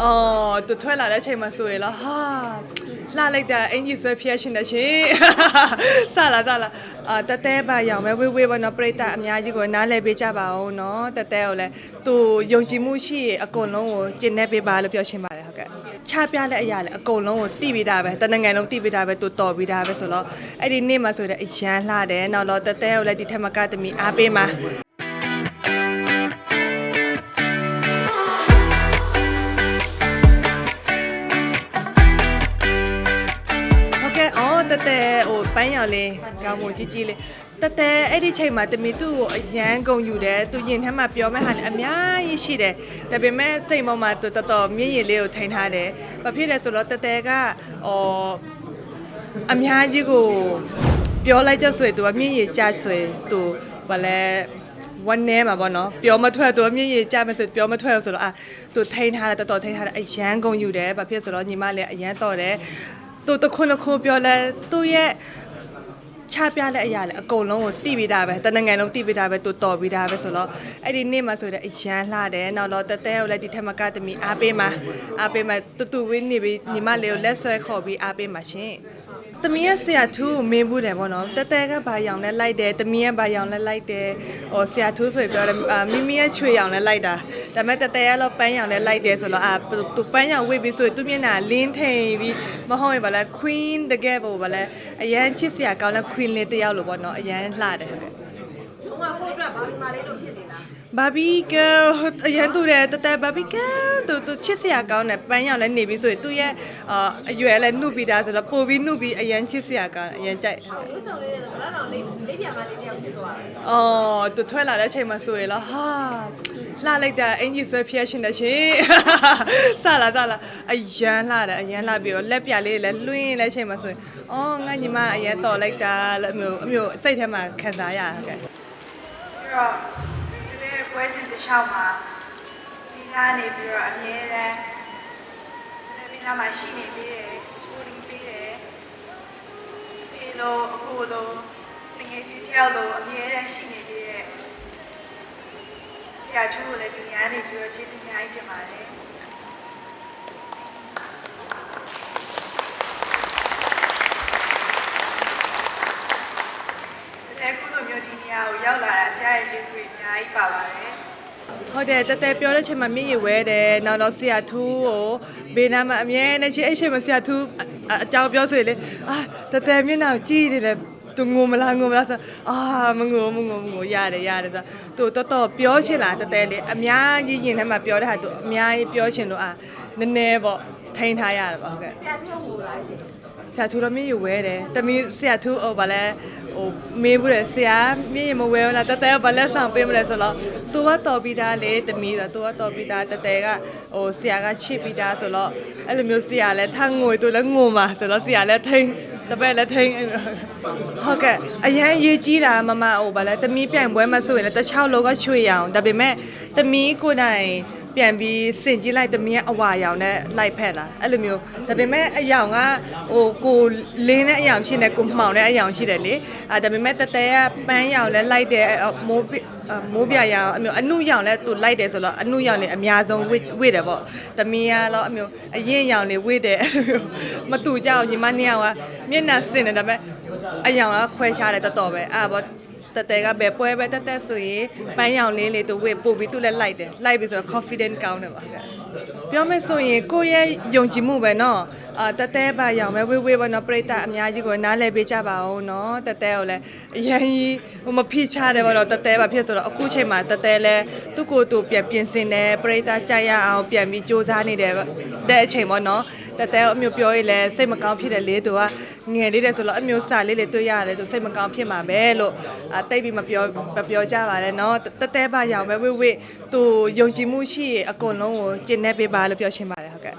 အော်သူထွက်လာတဲ့အချိန်မှာဆိုရင်တော့ဟာလှလိုက်တာအင်ကြီးဆွဲဖျက်ရှင်တဲ့ရှင်စလာစလာအာတတဲပါရောင်ပဲဝေးဝေးပါတော့ပြိတ္တအများကြီးကိုနားလည်ပေးကြပါအောင်နော်တတဲကိုလည်းသူယုံကြည်မှုရှိရင်အကုန်လုံးကိုကျင့်နေပေးပါလို့ပြောရှင်းပါတယ်ဟုတ်ကဲ့ချပြတဲ့အရာလည်းအကုန်လုံးကိုတိပေးတာပဲတနင်္ဂနွေလုံးတိပေးတာပဲသူတော်ပေးတာပဲဆိုတော့အဲ့ဒီနေ့မှာဆိုတဲ့အရန်လှတယ်နောက်တော့တတဲကိုလည်းဒီထက်မကသမီးအားပေးမှာ တဲဟိုပန်းရောင်လေးကောင်းမွန်ကြီးကြီးလေးတတဲအဲ့ဒီချိန်မှာတမီသူ့ကိုအရန်ဂုံယူတယ်သူရင်ထဲမှာပြောမဲ့ဟာလည်းအများကြီးရှိတယ်ဒါပေမဲ့စိတ်မောမှာသူတော်တော်မြင့်ရင်လေးကိုထိန်ထားတယ်ဘာဖြစ်လဲဆိုတော့တတဲကဟောအများကြီးကိုပြောလိုက်ကြဆိုရင်သူကမြင့်ရင်ကြဆိုရင်သူဘာလဲဝန်းထဲမှာပေါ့နော်ပြောမထွက်တော့မြင့်ရကြမစစ်ပြောမထွက်ဆိုတော့အာသူထိန်းထားတယ်တော်တော်ထိန်းထားတယ်အရန်ကုန်ယူတယ်ဘာဖြစ်ဆိုတော့ညီမလည်းအရန်တော်တယ် သူတခွန်းတခွန်းပြောလဲသူ့ရဲ့ချပြတဲ့အရာလည်းအကုန်လုံးကိုတိပေးတာပဲတနင်္ဂနွေလုံးတိပေးတာပဲသူတော်ပေးတာပဲဆိုတော့အဲ့ဒီနေ့မှာဆိုတဲ့အရန်လှတယ်နောက်တော့တတဲကိုလည်းဒီထက်မကသမီးအားပေးမှာအားပေးမှာတူတူဝင်းနေပြီးညီမလေးကိုလက်ဆွဲခေါ်ပြီးအားပေးမှာရှင် သမီးရဲ့ဆရာထူးကိုမင်းဘူးတယ်ပေါ့နော်တတဲကဘာရောင်လဲလိုက်တယ်သမီးရဲ့ဘာရောင်လဲလိုက်တယ်ဟိုဆရာထူးဆိုပြောတယ်အာမိမိရဲ့ချွေရောင်လဲလိုက်တာဒါပေမဲ့တတဲကတော့ပန်းရောင်လဲလိုက်တယ်ဆိုတော့အာသူပန်းရောင်ဝိတ်ပြီးဆိုရင်သူမျက်နှာလင်းထိန်ပြီးမဟုတ်ရင်ဗာလဲ queen တကယ်ပေါ့ဗာလဲအရန်ချစ်စရာကောင်းတဲ့ queen လေးတစ်ယောက်လို့ပေါ့နော်အရန်လှတယ်ဟုတ်ကဲ့ဟိုကကိုအတွက်ဘာလို့မလေးလို့ဖြစ်နေတာ ဘာဘီကအရန်တူတယ်တတဲဘာဘီကသူသူချစ်စရာကောင်းတယ်ပန်းရောင်လည်းနေပြီးဆိုရင်သူရဲ့အာအရွယ်လည်းနှုတ်ပြီးသားဆိုတော့ပိုပြီးနှုတ်ပြီးအရန်ချစ်စရာကောင်းတယ်အရန်ကြိုက်ဝိဆောင်လေးတွေဆိုတော့တော့လေးလေးပြန်မလေးတယောက်ဖြစ်သွားတယ်။အော်သူထွက်လာတဲ့အချိန်မှာဆိုရင်တော့ဟာလှလိုက်တာအင်ကြီးဆွဲဖျက်ရှင်တဲ့ရှင်။စလာစလာအရန်လှတယ်အရန်လှပြီးတော့လက်ပြလေးလည်းလွှင်းတဲ့အချိန်မှာဆိုရင်အော်ငါညီမအရန်တော်လိုက်တာလို့အမျိုးအမျိုးစိတ်ထဲမှာခံစားရတာခဲ့ပြီးတော့ဒီတဲ့ ပွဲစဉ်တစ်လျှောက်မှာဒီနားနေပြီးတော့အမြဲတမ်းဒီနားမှာရှိနေပြီးတယ် sporting ပြီးတယ်ဖေလို့အကိုလို့ငငယ်ချင်းတယောက်လို့အမြဲတမ်းရှိနေပြီးတယ်ဆရာချူကိုလည်းဒီညနေပြီးတော့ကျေးဇူးအများကြီးတင်ပါတယ်အဲခုလိုမျိုးဒီနေရာကိုရောက်လာတာဆရာရဲ့ကျေးဇူးတွေအ များကြီးပါပါတယ်ဟုတ်တယ်တတဲပြောတဲ့အချိန်မှာမြင့်ရဝဲတယ်နောက်တော့ဆရာထူးကိုဘေးနားမှာအမြဲတမ်းချင်းအဲ့ချိန်မှာဆရာထူးအအကြောင်းပြောဆိုရင်လေအာတတဲမျက်နှာကိုကြည့်နေတယ်သူငုံမလားငုံမလားဆိုအာမငုံမငုံမငုံရတယ်ရတယ်ဆိုသူတော်တော်ပြောချင်လားတတဲလေအများကြီးရင်ထဲမှာပြောတဲ့ဟာသူအများကြီးပြောချင်လို့အာနည်းနည်းပေါ့ထိန်းထားရတယ်ပေါ့ဟုတ်ကဲ့ဆရာပြောဟိုလာတယ် ဆရာထူတော့မြင့်ရဝဲတယ်တမီးဆရာထူဟိုဗာလဲဟိုမေးဘူးတယ်ဆရာမြင့်ရမဝဲဘူးလားတတဲကဗာလက်ဆောင်ပေးမလဲဆိုတော့သူကတော်ပြီးသားလေတမီးဆိုသူကတော်ပြီးသားတတဲကဟိုဆရာကချစ်ပြီးသားဆိုတော့အဲ့လိုမျိုးဆရာလည်းထငွေသူလည်းငုံမှာဆိုတော့ဆရာလည်းထိန်တပည့်လည်းထိန်အဲ့လိုဟုတ်ကဲ့အရန်ရေးကြီးတာမမဟိုဗာလဲတမီးပြိုင်ပွဲမှာဆိုရင်လည်းတစ်ချောက်လောကချွေရအောင်ဒါပေမဲ့တမီးကိုယ်တိုင် ပြန်ပြီးစင်ကြည့်လိုက်တမီးကအဝါရောင်နဲ့လိုက်ဖက်လာအဲ့လိုမျိုးဒါပေမဲ့အယောင်ကဟိုကိုလင်းတဲ့အယောင်ရှိနေကိုမှောင်တဲ့အယောင်ရှိတယ်လေအဲဒါပေမဲ့တတဲကပန်းရောင်လဲလိုက်တဲ့မိုးပြမိုးပြရောင်အမျိုးအနုရောင်လဲသူလိုက်တယ်ဆိုတော့အနုရောင်လေးအများဆုံးဝိဝိတယ်ပေါ့တမီးကတော့အမျိုးအရင်ရောင်လေးဝိတယ်အဲ့လိုမျိုးမတူကြအောင်ညီမနှစ်ယောက်ကမျက်နှာစင်တယ်ဒါပေမဲ့အယောင်ကခွဲခြားတယ်တော်တော်ပဲအဲ့ပေါ့ တတဲကပဲပွဲပဲတက်တက်ဆိုရင်ပန်းရောင်လေးလေးသူဝေပို့ပြီးသူလည်းလိုက်တယ်လိုက်ပြီးဆိုတော့ confident ကောင်းတယ်ပါကဲပြောမယ်ဆိုရင်ကိုယ့်ရဲ့ယုံကြည်မှုပဲเนาะအာတတဲပါရောင်ပဲဝေးဝေးပဲเนาะပြိတ္တအများကြီးကိုနားလည်ပေးကြပါအောင်เนาะတတဲကိုလည်းအရင်ကြီးဟိုမဖိချတယ်ပေါ့တော့တတဲပါဖြစ်ဆိုတော့အခုချိန်မှာတတဲလဲသူ့ကိုယ်သူပြန်ပြင်ဆင်တယ်ပြိတ္တကြိုက်ရအောင်ပြန်ပြီးစူးစမ်းနေတယ်တဲ့အချိန်ပေါ့เนาะ တက်တဲအမျိုးပြောရေးလဲစိတ်မကောင်းဖြစ်တယ်လေသူကငယ်လေးတယ်ဆိုတော့အမျိုးစာလေးလေးတွေ့ရတယ်သူစိတ်မကောင်းဖြစ်မှာပဲလို့အတိတ်ပြီးမပြောမပြောကြပါနဲ့နော်တက်တဲပါရအောင်ပဲဝိဝိသူယုံကြည်မှုရှိရင်အကုန်လုံးကိုကျင့်နေပေးပါလို့ပြောချင်ပါတယ်ဟုတ်ကဲ့